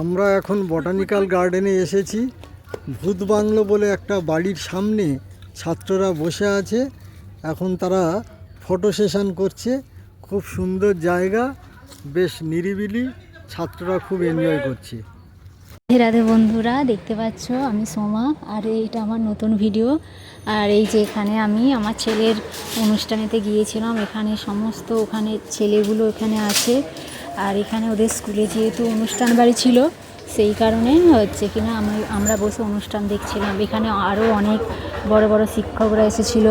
আমরা এখন বটানিক্যাল গার্ডেনে এসেছি। ভূত বাংলো বলে একটা বাড়ির সামনে ছাত্ররা বসে আছে। এখন তারা ফটো সেশন করছে। খুব সুন্দর জায়গা, বেশ নিরিবিলি, ছাত্ররা খুব এনজয় করছে। রাধে বন্ধুরা, দেখতে পাচ্ছ আমি সোমা, আর এইটা আমার নতুন ভিডিও আর এই যে এখানে আমি আমার ছেলের অনুষ্ঠানেতে গিয়েছিলাম। এখানে সমস্ত ওখানে ছেলেগুলো এখানে আছে। আর এখানে ওদের স্কুলে যেহেতু অনুষ্ঠান বাড়ি ছিল, সেই কারণে হচ্ছে কি না আমি, আমরা বসে অনুষ্ঠান দেখছিলাম। এখানে আরও অনেক বড় বড় শিক্ষকরা এসেছিল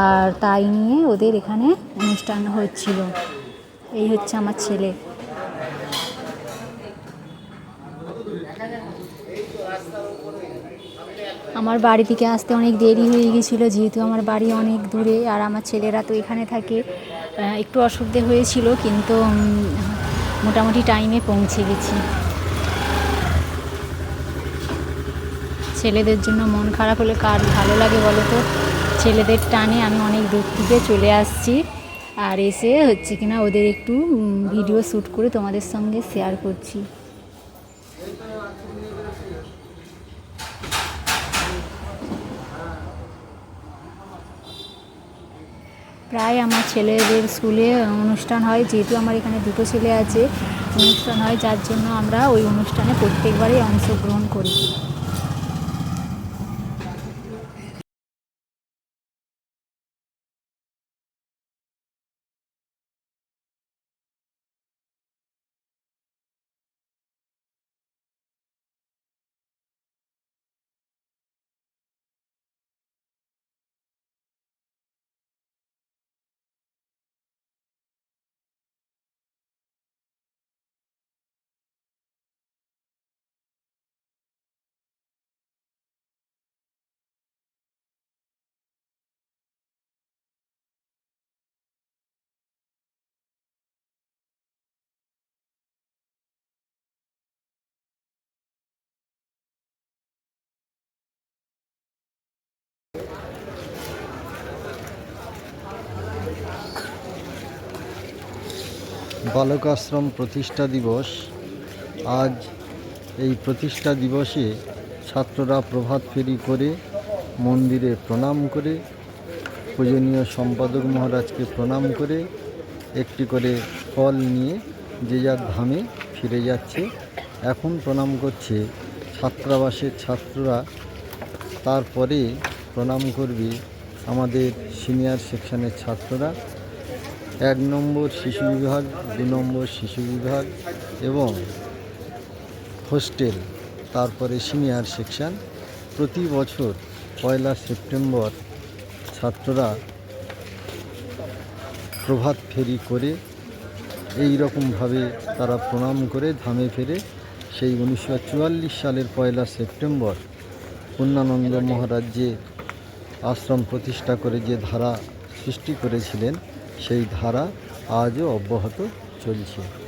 আর তাই নিয়ে ওদের এখানে অনুষ্ঠান হচ্ছিল। এই হচ্ছে আমার ছেলে। আমার বাড়ি থেকে আসতে অনেক দেরি হয়ে গেছিল, যেহেতু আমার বাড়ি অনেক দূরে আর আমার ছেলেরা তো এখানে থাকে। একটু অসুবিধে হয়েছিল, কিন্তু মোটামুটি টাইমে পৌঁছে গেছি। ছেলেদের জন্য মন খারাপ হলে কার ভালো লাগে বলো তো? ছেলেদের টানে আমি অনেক দূর থেকে চলে আসছি আর এসে হচ্ছে কিনা ওদের একটু ভিডিও শ্যুট করে তোমাদের সঙ্গে শেয়ার করছি। প্রায় আমার ছেলেদের স্কুলে অনুষ্ঠান হয়। যেহেতু আমার এখানে দুটো ছেলে আছে, অনুষ্ঠান হয়, যার জন্য আমরা ওই অনুষ্ঠানে প্রত্যেকবারই অংশগ্রহণ করি। বালক আশ্রম প্রতিষ্ঠা দিবস। আজ এই প্রতিষ্ঠা দিবসে ছাত্ররা প্রভাত ফেরি করে মন্দিরে প্রণাম করে, পূজনীয় সম্পাদক মহারাজকে প্রণাম করে, একটি করে ফল নিয়ে যে যার ধামে ফিরে যাচ্ছে। এখন প্রণাম করছে ছাত্রাবাসের ছাত্ররা। তারপরে প্রণাম করবে আমাদের সিনিয়র সেকশনের ছাত্ররা। এক নম্বর শিশু বিভাগ, দু নম্বর শিশু বিভাগ এবং হোস্টেল, তারপরে সিনিয়র সেকশন। প্রতি বছর পয়লা সেপ্টেম্বর ছাত্ররা প্রভাত ফেরি করে এই রকমভাবে তারা প্রণাম করে ধামে ফেরে। সেই উনিশশো চুয়াল্লিশ সালের পয়লা সেপ্টেম্বর পূর্ণানন্দ মহারাজ যে আশ্রম প্রতিষ্ঠা করে যে ধারা সৃষ্টি করেছিলেন সেই ধারা আজও অব্যাহত চলছে।